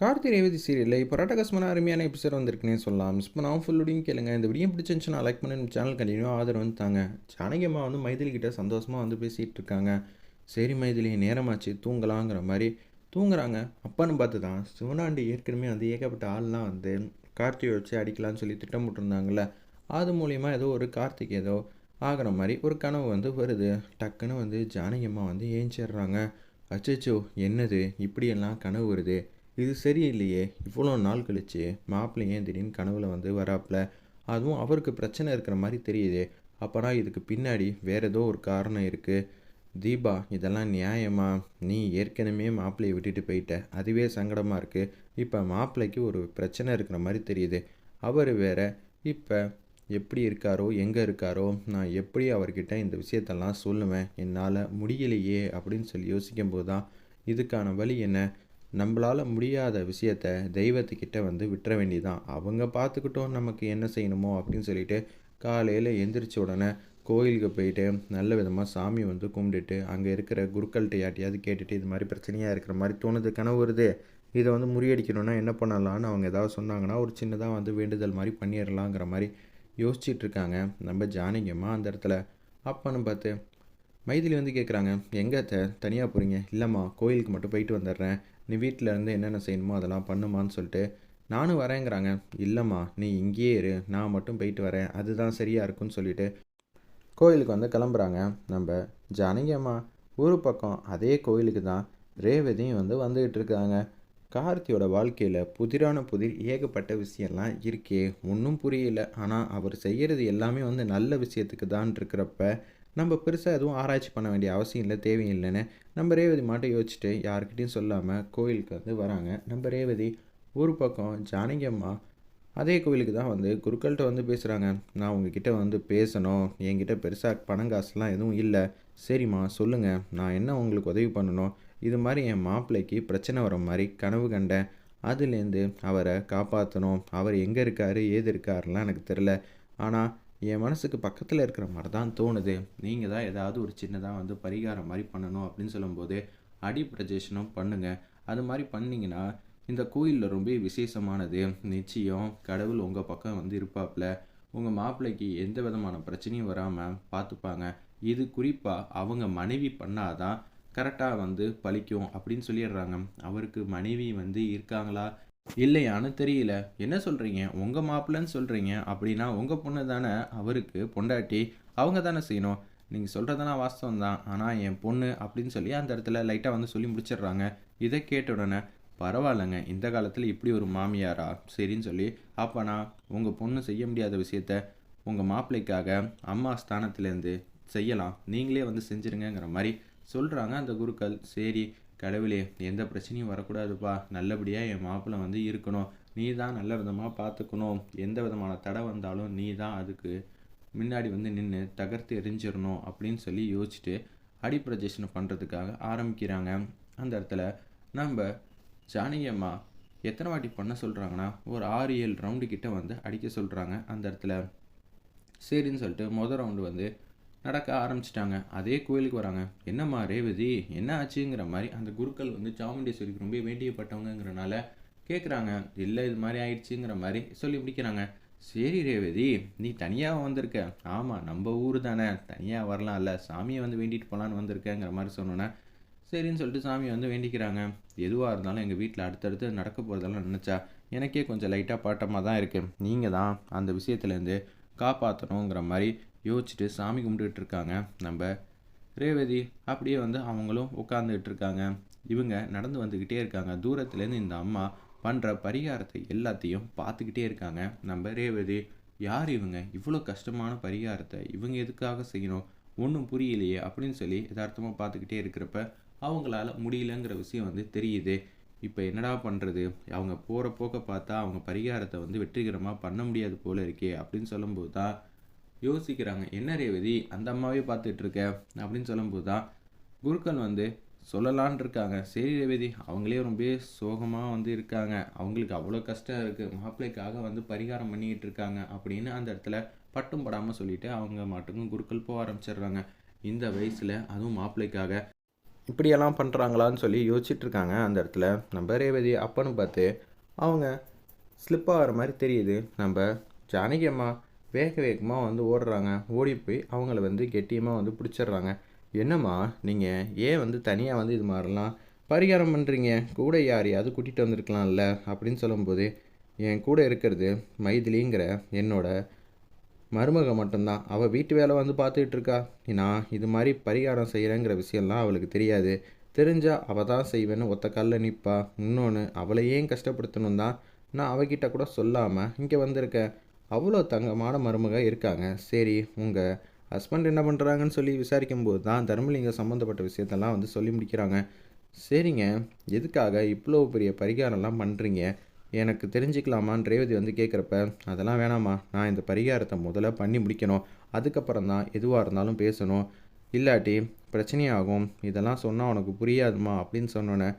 கார்த்தி ரேவதி சீரியலில் இப்போ ராட்டகஸ்மான அருமையான எபிசோட் வந்திருக்குன்னே சொல்லலாம். மிஸ் பண்ணாமல் ஃபுல்லோடையும் கேளுங்க. இந்த வீடியோ பிடிச்சிருந்துச்சுன்னா லைக் பண்ணி நம்ம சேனல் கண்டினியூ ஆதரவு வந்து தாங்க. ஜானகியம்மா வந்து மைதிலி கிட்ட சந்தோஷமாக வந்து பேசிகிட்டு இருக்காங்க. சரி மைதிலி நேரமாச்சு. தூங்கலாங்கிற மாதிரி தூங்குறாங்க. அப்பான்னு பார்த்து தான் சிவனாண்டி ஏற்கனவே வந்து ஏகப்பட்ட ஆள்லாம் வந்து கார்த்தியை வச்சு அடிக்கலாம்னு சொல்லி திட்டமிட்டுருந்தாங்கல்ல அது மூலிமா ஏதோ ஒரு கார்த்திக் ஏதோ ஆகிற மாதிரி ஒரு கனவு வந்து வருது. டக்குன்னு வந்து ஜானகியம்மா வந்து ஏஞ்சிடுறாங்க. அச்சோ என்னது? இப்படியெல்லாம் கனவு வருது. இது சரியில்லையே இவ்வளோ நாள் கழிச்சு மாப்பிள்ளை ஏன் திடீர்னு கனவுல வந்து வராப்புல? அதுவும் அவருக்கு பிரச்சனை இருக்கிற மாதிரி தெரியுது அப்போனா இதுக்கு பின்னாடி வேற ஏதோ ஒரு காரணம் இருக்குது தீபா இதெல்லாம் நியாயமா? நீ ஏற்கனவே மாப்பிள்ளையை விட்டுட்டு போயிட்ட அதுவே சங்கடமாக இருக்குது இப்போ மாப்பிள்ளைக்கு ஒரு பிரச்சனை இருக்கிற மாதிரி தெரியுது அவர் வேற இப்போ எப்படி இருக்காரோ எங்கே இருக்காரோ நான் எப்படி அவர்கிட்ட இந்த விஷயத்தெல்லாம் சொல்லுவேன் என்னால் முடியலையே அப்படின்னு சொல்லி யோசிக்கும்போது தான் இதுக்கான வழி என்ன? நம்மளால் முடியாத விஷயத்த தெய்வத்துக்கிட்ட வந்து விட்டுற வேண்டியதான் அவங்க பார்த்துக்கிட்டோம் நமக்கு என்ன செய்யணுமோ அப்படின்னு சொல்லிட்டு காலையில் எந்திரிச்ச உடனே கோயிலுக்கு போயிட்டு நல்ல விதமாக சாமி வந்து கும்பிட்டுட்டு அங்கே இருக்கிற குருக்கள்கிட்ட யாட்டியாவது கேட்டுட்டு இது மாதிரி பிரச்சனையாக இருக்கிற மாதிரி தோணுது கனவு வருது இதை வந்து முறியடிக்கணும்னா என்ன பண்ணலான்னு அவங்க ஏதாவது சொன்னாங்கன்னா ஒரு சின்னதாக வந்து வேண்டுதல் மாதிரி பண்ணிடலாங்கிற மாதிரி யோசிச்சிட்ருக்காங்க நம்ம ஜானகியமாக அந்த இடத்துல. அப்பான்னு பார்த்து மைதிலி வந்து கேட்குறாங்க எங்கே த தனியாக போகிறீங்க இல்லைம்மா கோயிலுக்கு மட்டும் போயிட்டு வந்துடுறேன். நீ வீட்டில் இருந்து என்னென்ன செய்யணுமோ அதெல்லாம் பண்ணுமான்னு சொல்லிட்டு நானும் வரேங்கிறாங்க. இல்லைம்மா நீ இங்கேயே இரு. நான் மட்டும் போயிட்டு வரேன். அதுதான் சரியாக இருக்கும்னு சொல்லிட்டு கோயிலுக்கு வந்து கிளம்புறாங்க. நம்ம ஜானகி அம்மா ஒரு பக்கம் அதே கோயிலுக்கு தான் ரேவதியும் வந்து வந்துக்கிட்டு இருக்காங்க. கார்த்தியோட வாழ்க்கையில் புதிரான புதிர் ஏகப்பட்ட விஷயம்லாம் இருக்கே. ஒன்றும் புரியல. ஆனால் அவர் செய்கிறது எல்லாமே வந்து நல்ல விஷயத்துக்கு தான் இருக்கிறப்ப நம்ம பெருசாக எதுவும் ஆராய்ச்சி பண்ண வேண்டிய அவசியம் இல்லை தேவையில்லைன்னு நம்ம ரேவதி மாட்டை யோசிச்சுட்டு யாருக்கிட்டையும் சொல்லாமல் கோயிலுக்கு வந்து வராங்க. நம்ம ரேவதி ஒரு பக்கம் ஜானகி அம்மா அதே கோவிலுக்கு தான் வந்து குருக்கள்கிட்ட வந்து பேசுகிறாங்க நான் உங்ககிட்ட வந்து பேசணும். என்கிட்ட பெருசாக பணம் காசுலாம் எதுவும் இல்லை. சரிம்மா சொல்லுங்கள் நான் என்ன உங்களுக்கு உதவி பண்ணணும்? இது மாதிரி என் மாப்பிள்ளைக்கு பிரச்சனை வர மாதிரி கனவு கண்டேன். அதுலேருந்து அவரை காப்பாற்றணும் அவர் எங்கே இருக்கார் ஏது இருக்காருலாம் எனக்கு தெரில. ஆனால் என் மனசுக்கு பக்கத்தில் இருக்கிற மாதிரி தான் தோணுது. நீங்கள் தான் ஏதாவது ஒரு சின்னதாக வந்து பரிகாரம் மாதிரி பண்ணணும் அப்படின்னு சொல்லும்போது அடி பிரஜேஷனும் பண்ணுங்கள் அது மாதிரி பண்ணிங்கன்னா இந்த கோயிலில் ரொம்ப விசேஷமானது. நிச்சயம் கடவுள் உங்கள் பக்கம் வந்து இருப்பாப்ல. உங்கள் மாப்பிள்ளைக்கு எந்த விதமான பிரச்சனையும் வராமல் பார்த்துப்பாங்க இது குறிப்பாக அவங்க மனைவி பண்ணாதான் கரெக்டாக வந்து பழிக்கும் அப்படின்னு சொல்லிடுறாங்க. அவருக்கு மனைவி வந்து இருக்காங்களா? இல்லையான்னு தெரியல. என்ன சொல்கிறீங்க உங்கள் மாப்பிள்ளைன்னு சொல்கிறீங்க அப்படின்னா உங்கள் பொண்ணு தானே அவருக்கு பொண்டாட்டி அவங்க தானே செய்யணும். நீங்கள் சொல்கிறதெல்லாம் வாஸ்தவம் தான் ஆனால் என் பொண்ணு அப்படின்னு சொல்லி அந்த இடத்துல லைட்டாக வந்து சொல்லி முடிச்சிடுறாங்க. இதை கேட்ட உடனே பரவாயில்லைங்க இந்த காலத்தில் இப்படி ஒரு மாமியாரா? சரின்னு சொல்லி அப்போனா உங்கள் பொண்ணு செய்ய முடியாத விஷயத்த உங்கள் மாப்பிள்ளைக்காக அம்மா ஸ்தானத்துலேருந்து செய்யலாம். நீங்களே வந்து செஞ்சுருங்கிற மாதிரி சொல்கிறாங்க அந்த குருக்கள். சரி கடவுளே எந்த பிரச்சனையும் வரக்கூடாதுப்பா. நல்லபடியாக என் மாப்பிள்ளை வந்து இருக்கணும். நீ தான் நல்ல விதமாக பார்த்துக்கணும் எந்த விதமான தடை வந்தாலும் நீ தான் அதுக்கு முன்னாடி வந்து நின்று தகர்த்து எரிஞ்சிடணும் அப்படின்னு சொல்லி யோசிச்சுட்டு அடி பிரஜேஷனை பண்ணுறதுக்காக ஆரம்பிக்கிறாங்க. அந்த இடத்துல நம்ம ஜானகி அம்மா எத்தனை வாட்டி பண்ண சொல்கிறாங்கன்னா ஒரு ஆறு ஏழு ரவுண்டு கிட்ட வந்து அடிக்க சொல்கிறாங்க அந்த இடத்துல. சரின்னு சொல்லிட்டு மொதல் ரவுண்டு வந்து நடக்க ஆரம்பிச்சிட்டாங்க. அதே கோயிலுக்கு வராங்க. என்னம்மா ரேவதி என்ன ஆச்சுங்கிற மாதிரி அந்த குருக்கள் வந்து சாமுண்டேஸ்வரிக்கு ரொம்ப வேண்டியப்பட்டவங்கிறனால கேட்குறாங்க இல்லை இது மாதிரி ஆயிடுச்சுங்கிற மாதிரி சொல்லி முடிக்கிறாங்க. சரி ரேவதி நீ தனியாக வந்திருக்க? ஆமாம் நம்ம ஊர் தானே. தனியாக வரலாம்ல. சாமியை வந்து வேண்டிட்டு போகலான்னு வந்திருக்கேங்கிற மாதிரி சொன்னோன்னே சரின்னு சொல்லிட்டு சாமியை வந்து வேண்டிக்கிறாங்க. எதுவாக இருந்தாலும் எங்கள் வீட்டில் அடுத்தடுத்து நடக்க போகிறதெல்லாம் நினச்சா எனக்கே கொஞ்சம் லைட்டாக பாட்டமாக தான் இருக்குது நீங்கள் தான் அந்த விஷயத்துலேருந்து காப்பாற்றணுங்கிற மாதிரி யோசிச்சுட்டு சாமி கும்பிட்டுட்டு இருக்காங்க நம்ம ரேவதி அப்படியே வந்து அவங்களும் உட்காந்துக்கிட்டு இருக்காங்க இவங்க நடந்து வந்துக்கிட்டே இருக்காங்க. தூரத்துலேருந்து இந்த அம்மா பண்ணுற பரிகாரத்தை எல்லாத்தையும் பார்த்துக்கிட்டே இருக்காங்க. நம்ம ரேவதி யார் இவங்க? இவ்வளோ கஷ்டமான பரிகாரத்தை இவங்க எதுக்காக செய்யணும்? ஒன்றும் புரியலையே அப்படின்னு சொல்லி யதார்த்தமாக பார்த்துக்கிட்டே இருக்கிறப்ப அவங்களால முடியலங்கிற விஷயம் வந்து தெரியுது. இப்போ என்னடா பண்ணுறது அவங்க போகிற போக்க பார்த்தா அவங்க பரிகாரத்தை வந்து வெற்றிகரமாக பண்ண முடியாது போல இருக்கே அப்படின்னு சொல்லும்போது தான் யோசிக்கிறாங்க என்ன ரேவதி அந்த அம்மாவே பார்த்துட்டு இருக்க அப்படின்னு சொல்லும்போது தான் குருக்கள் வந்து சொல்லலான் இருக்காங்க. சரி ரேவதி அவங்களே ரொம்ப சோகமாக வந்து இருக்காங்க. அவங்களுக்கு அவ்வளோ கஷ்டம் இருக்குது மாப்பிள்ளைக்காக வந்து பரிகாரம் பண்ணிக்கிட்டு இருக்காங்க அப்படின்னு அந்த இடத்துல பட்டும் படாமல் சொல்லிட்டு அவங்க மாட்டுக்கும் குருக்கள் போக ஆரம்பிச்சிடுறாங்க. இந்த வயசில் அதுவும் மாப்பிள்ளைக்காக இப்படியெல்லாம் பண்ணுறாங்களான்னு சொல்லி யோசிச்சிட்டுருக்காங்க அந்த இடத்துல. நம்ம ரேவதி அப்பன்னு பார்த்து அவங்க ஸ்லிப் ஆகிற மாதிரி தெரியுது. நம்ம ஜானகி அம்மா வேக வேகமாக வந்து ஓடுறாங்க. ஓடி போய் அவங்கள வந்து கெட்டியமாக வந்து பிடிச்சிடுறாங்க என்னம்மா நீங்கள் ஏன் வந்து தனியாக வந்து இது மாதிரிலாம் பரிகாரம் பண்ணுறீங்க கூட யாரையாவது கூட்டிகிட்டு வந்திருக்கலாம்ல அப்படின்னு சொல்லும்போது என் கூட இருக்கிறது மைதிலிங்கிற என்னோட மருமக மட்டும்தான். அவள் வீட்டு வேலை வந்து பார்த்துக்கிட்டு இருக்கா நான் இது மாதிரி பரிகாரம் செய்கிறேங்கிற விஷயம்லாம் அவளுக்கு தெரியாது. தெரிஞ்சால் அவள் தான் செய்வேன்னு ஒத்த காலில் நிற்பா இன்னொன்று அவளை ஏன் கஷ்டப்படுத்தணும் தான் நான் அவகிட்ட கூட சொல்லாமல் இங்கே வந்திருக்கேன். அவ்வளோ தங்கமான மருமக இருக்காங்க. சரி உங்கள் ஹஸ்பண்ட் என்ன பண்ணுறாங்கன்னு சொல்லி விசாரிக்கும்போது தான் தர்மலிங்கம் சம்மந்தப்பட்ட விஷயத்தெல்லாம் வந்து சொல்லி முடிக்கிறாங்க. சரிங்க எதுக்காக இவ்வளோ பெரிய பரிகாரம்லாம் பண்ணுறீங்க எனக்கு தெரிஞ்சுக்கலாமான்னு ரேவதி வந்து கேட்குறப்ப அதெல்லாம் வேணாம்மா நான் இந்த பரிகாரத்தை முதல்ல பண்ணி முடிக்கணும். அதுக்கப்புறம் தான் எதுவாக இருந்தாலும் பேசணும். இல்லாட்டி பிரச்சனையாகும். இதெல்லாம் சொன்னால் உனக்கு புரியாதுமா? அப்படின்னு சொன்னோன்னே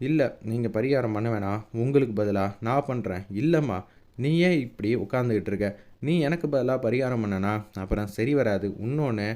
இல்லை நீங்கள் பரிகாரம் பண்ண வேணாம். உங்களுக்கு பதிலாக நான் பண்ணுறேன் இல்லைம்மா நீ ஏன் இப்படி உட்காந்துக்கிட்டு இருக்க. நீ எனக்கு பதிலாக பரிகாரம் பண்ணனா? அப்புறம் சரி வராது. இன்னொன்று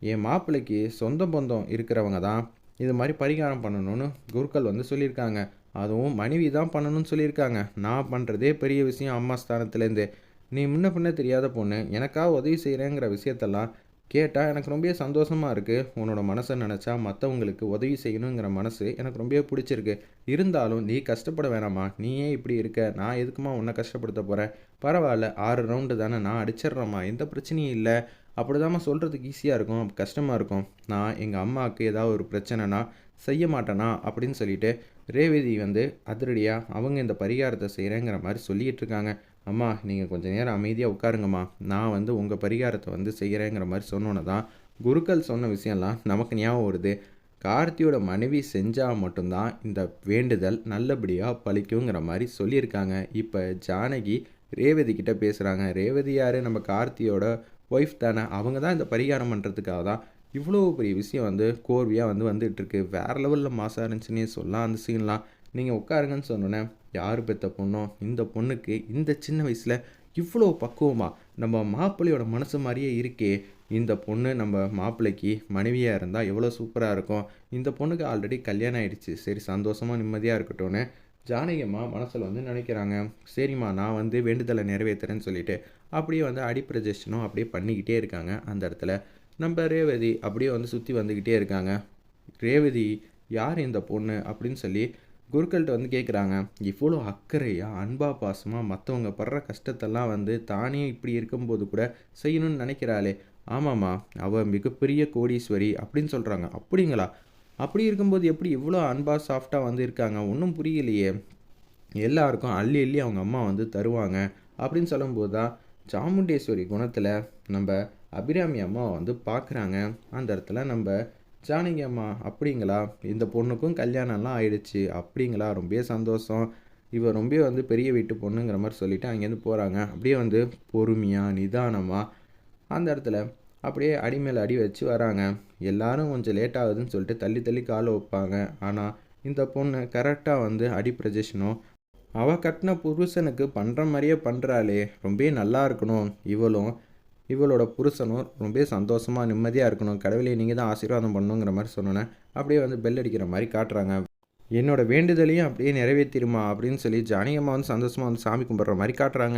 என் மாப்பிள்ளைக்கு சொந்த பந்தம் இருக்கிறவங்க தான் இது மாதிரி பரிகாரம் பண்ணணும்னு குருக்கள் வந்து சொல்லியிருக்காங்க. அதுவும் மனைவி தான் பண்ணணும்னு சொல்லியிருக்காங்க. நான் பண்ணுறதே பெரிய விஷயம். அம்மா ஸ்தானத்துலேருந்து. நீ முன்ன பின்ன தெரியாத பொண்ணு. எனக்காக உதவி செய்கிறேங்கிற விஷயத்தெல்லாம் கேட்டால் எனக்கு ரொம்ப சந்தோஷமாக இருக்குது உன்னோட மனசை நினச்சா மற்றவங்களுக்கு உதவி செய்யணுங்கிற மனசு எனக்கு ரொம்ப பிடிச்சிருக்கு. இருந்தாலும் நீ கஷ்டப்பட வேணாமா? நீ ஏன் இப்படி இருக்க? நான் எதுக்குமா உன்னை கஷ்டப்படுத்த போகிறேன் பரவாயில்ல ஆறு ரவுண்டு தானே நான் அடிச்சிட்றேம்மா. எந்த பிரச்சனையும் இல்லை. அப்படிதாம்மா சொல்கிறதுக்கு ஈஸியாக இருக்கும் கஷ்டமாக இருக்கும். நான் எங்கள் அம்மாவுக்கு ஏதாவது ஒரு பிரச்சனைனா செய்ய மாட்டேனா? அப்படின்னு சொல்லிட்டு ரேவதி வந்து அதிரடியாக அவங்க இந்த பரிகாரத்தை செய்கிறேங்கிற மாதிரி சொல்லிகிட்டு இருக்காங்க. அம்மா நீங்கள் கொஞ்சம் நேரம் அமைதியாக உட்காருங்கம்மா. நான் வந்து உங்கள் பரிகாரத்தை வந்து செய்கிறேங்கிற மாதிரி சொன்னோன்னே தான் குருக்கள் சொன்ன விஷயம்லாம் நமக்கு ஞாபகம் வருது. கார்த்தியோட மனைவி செஞ்சால் மட்டும்தான் இந்த வேண்டுதல் நல்லபடியாக பழிக்குங்கிற மாதிரி சொல்லியிருக்காங்க. இப்போ ஜானகி ரேவதி கிட்ட பேசுகிறாங்க ரேவதி யார்? நம்ம கார்த்தியோட ஒய்ஃப் தானே. அவங்க தான் இந்த பரிகாரம் பண்ணுறதுக்காக தான் இவ்வளோ பெரிய விஷயம் வந்து கோர்வையாக வந்து வந்துகிட்ருக்கு வேறு லெவலில் மாசாக இருந்துச்சுன்னே சொல்லலாம் அந்த சீன்லாம் நீங்கள் உட்காருங்கன்னு சொன்னோன்னே யார் பெற்ற பொண்ணோ? இந்த பொண்ணுக்கு இந்த சின்ன வயசில் இவ்வளோ பக்குவமாக நம்ம மாப்பிள்ளையோட மனசு மாதிரியே இருக்கே. இந்த பொண்ணு நம்ம மாப்பிள்ளைக்கு மனைவியாக இருந்தால் எவ்வளோ சூப்பராக இருக்கும். இந்த பொண்ணுக்கு ஆல்ரெடி கல்யாணம் ஆகிடுச்சு சரி சந்தோஷமாக நிம்மதியாக இருக்கட்டும்னு ஜானகியம்மா மனசில் வந்து நினைக்கிறாங்க. சரிம்மா நான் வந்து வேண்டுதலை நிறைவேற்றுறேன்னு சொல்லிட்டு அப்படியே வந்து அடிப்பிரஜேஷனும் அப்படியே பண்ணிக்கிட்டே இருக்காங்க அந்த இடத்துல. நம்ம ரேவதி அப்படியே வந்து சுற்றி வந்துக்கிட்டே இருக்காங்க. ரேவதி யார் இந்த பொண்ணு? அப்படின்னு சொல்லி குருக்கள்கிட்ட வந்து கேட்குறாங்க இவ்வளோ அக்கறையாக அன்பா பாசமாக மற்றவங்க படுற கஷ்டத்தெல்லாம் வந்து தானே இப்படி இருக்கும்போது கூட செய்யணும்னு நினைக்கிறாளே. ஆமாம்மா அவள் மிகப்பெரிய கோடீஸ்வரி அப்படின்னு சொல்கிறாங்க அப்படிங்களா? அப்படி இருக்கும்போது எப்படி இவ்வளோ அன்பாக சாஃப்டாக வந்து இருக்காங்க? ஒன்றும் புரியலையே. எல்லாருக்கும் அள்ளி அள்ளி அவங்க அம்மா வந்து தருவாங்க அப்படின்னு சொல்லும்போது தான் சாமுண்டேஸ்வரி குணத்தில் நம்ம அபிராமி அம்மாவை வந்து பார்க்குறாங்க அந்த இடத்துல நம்ம ஜானகி அம்மா அப்படிங்களா? இந்த பொண்ணுக்கும் கல்யாணம்லாம் ஆயிடுச்சு. அப்படிங்களா? ரொம்ப சந்தோஷம். இவ ரொம்ப வந்து பெரிய வீட்டு பொண்ணுங்கிற மாதிரி சொல்லிவிட்டு அங்கேருந்து போகிறாங்க அப்படியே வந்து பொறுமையாக நிதானமாக அந்த இடத்துல அப்படியே அடி மேலே அடி வச்சு வராங்க. எல்லாரும் கொஞ்சம் லேட் ஆகுதுன்னு சொல்லிட்டு தள்ளி தள்ளி காலை வைப்பாங்க. ஆனால் இந்த பொண்ணு கரெக்டாக வந்து அடி பிரஜேஷனும் அவள் கட்டின புருஷனுக்கு பண்ணுற மாதிரியே பண்ணுறாளே ரொம்ப நல்லா இருக்கணும். இவளும் இவளோட புருஷனும் ரொம்ப சந்தோஷமாக நிம்மதியாக இருக்கணும். கடவுளே நீங்கள் தான் ஆசீர்வாதம் பண்ணுங்கிற மாதிரி சொன்னோன்னே அப்படியே வந்து பெல் அடிக்கிற மாதிரி காட்டுறாங்க. என்னோட வேண்டுதலையும் அப்படியே நிறைவேற்றிடுமா அப்படின்னு சொல்லி ஜானியம்மா வந்து சந்தோஷமாக வந்து சாமி கும்பிட்ற மாதிரி காட்டுறாங்க.